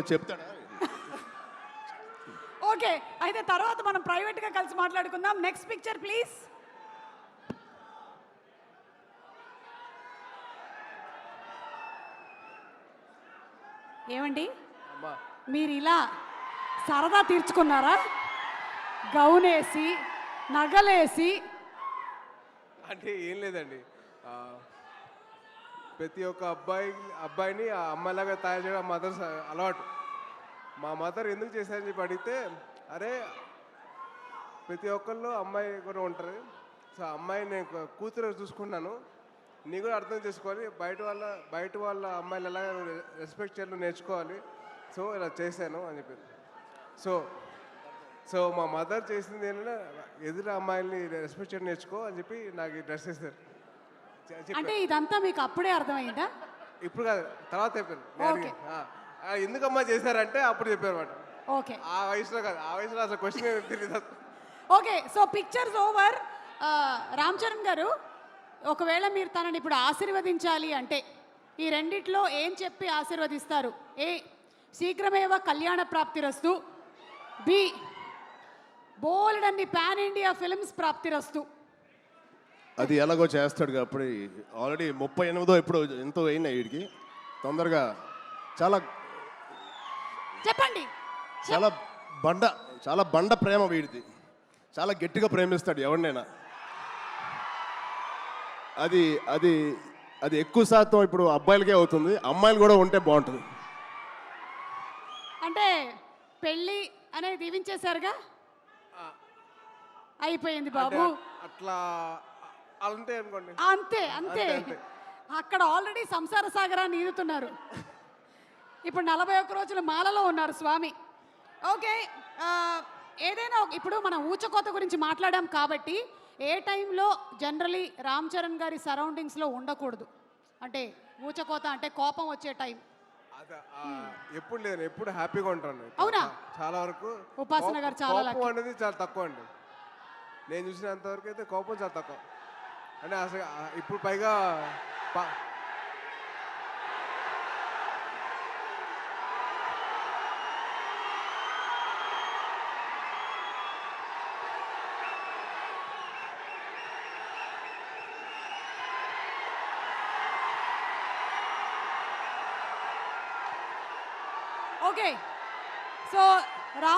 చెప్తాడా? ఓకే అయితే తర్వాత మనం ప్రైవేట్గా కలిసి మాట్లాడుకుందాం. నెక్స్ట్ పిక్చర్ ప్లీజ్ ఏమండి? మీరు ఇలా సరదా తీర్చుకున్నారా? గౌనేసి నగలేసి. అంటే ఏం లేదండి. ప్రతి ఒక్క అబ్బాయి అబ్బాయిని ఆ అమ్మాయిలాగా తయారు చేయడం మదర్ అలవాటు. మా మదర్ ఎందుకు చేశారని చెప్పి అడిగితే అరే ప్రతి ఒక్కళ్ళు అమ్మాయి కూడా ఉంటారు. సో అమ్మాయి నేను కూతురు చూసుకున్నాను. నీ కూడా అర్థం చేసుకోవాలి. బయట వాళ్ళ బయట వాళ్ళ అమ్మాయిలు ఎలా రెస్పెక్ట్ చేయాలో నేర్చుకోవాలి. సో ఇలా చేశాను అని చెప్పి. సో సో మా మదర్ చేసింది ఏంటంటే ఎదురు అమ్మాయిల్ని రెస్పెక్ట్ చేయడం నేర్చుకో అని చెప్పి నాకు ఈ డ్రెస్ చేశారు అంటే ఇదంతా మీకు అప్పుడే అర్థమైందా? ఇప్పుడు కాదు తర్వాత ఆ, ఎందుకమ్మా చేశారంటే అప్పుడు చెప్పారు ఓకే. ఆ వయసులో కాదు ఆ వయసులో అసలు క్వశ్చన్ తెలియదు okay so pictures over Ram Charan గారు ఒకవేళ మీరు తనని ఇప్పుడు ఆశీర్వదించాలి అంటే ఈ రెండిట్లో ఏం చెప్పి ఆశీర్వదిస్తారు? ఏ శీఘ్రమేవ కళ్యాణ ప్రాప్తిరస్తు. బి బోల్డ్ అన్ని పాన్ ఇండియా ఫిల్మ్స్ ప్రాప్తిరస్తు. అది ఎలాగో చేస్తాడు కాబట్టి ఆల్రెడీ ముప్పై ఎనిమిదో ఇప్పుడు ఎంతో అయినాయి వీడికి. తొందరగా చాలా చెప్పండి. చాలా బండ చాలా బండ ప్రేమ వీడిది. చాలా గట్టిగా ప్రేమిస్తాడు ఎవరినైనా. అది అది అది ఎక్కువ శాతం ఇప్పుడు అబ్బాయిలకే అవుతుంది. అమ్మాయిలు కూడా ఉంటే బాగుంటుంది. అంటే పెళ్ళి అనేది దీవించేశారుగా? అయిపోయింది బాబు. అట్లా అలాంటే అనుకోండి. అంతే అంతే. అంతే, అంతే. అక్కడ ఆల్రెడీ సంసార సాగరాన్ని ఈదుతున్నారు. ఇప్పుడు నలభై ఒక్క రోజులు మాలలో ఉన్నారు స్వామి. ఓకే ఏదైనా ఇప్పుడు మనం ఊచకోత గురించి మాట్లాడాం కాబట్టి ఏ టైంలో జనరలీ రామ్ చరణ్ గారి సరౌండింగ్స్లో ఉండకూడదు. అంటే ఊచకోత అంటే కోపం వచ్చే టైం. ఎప్పుడు లేదు ఎప్పుడు హ్యాపీగా ఉంటాను. అవునా? చాలా వరకు ఉపాసన గారు చాలా అనేది చాలా తక్కువ అండి. నేను చూసినంత వరకు అయితే కోపం చాలా తక్కువ. అంటే అసలు ఆ, ఇప్పుడు పైగా ప- ఓకే సో రామ్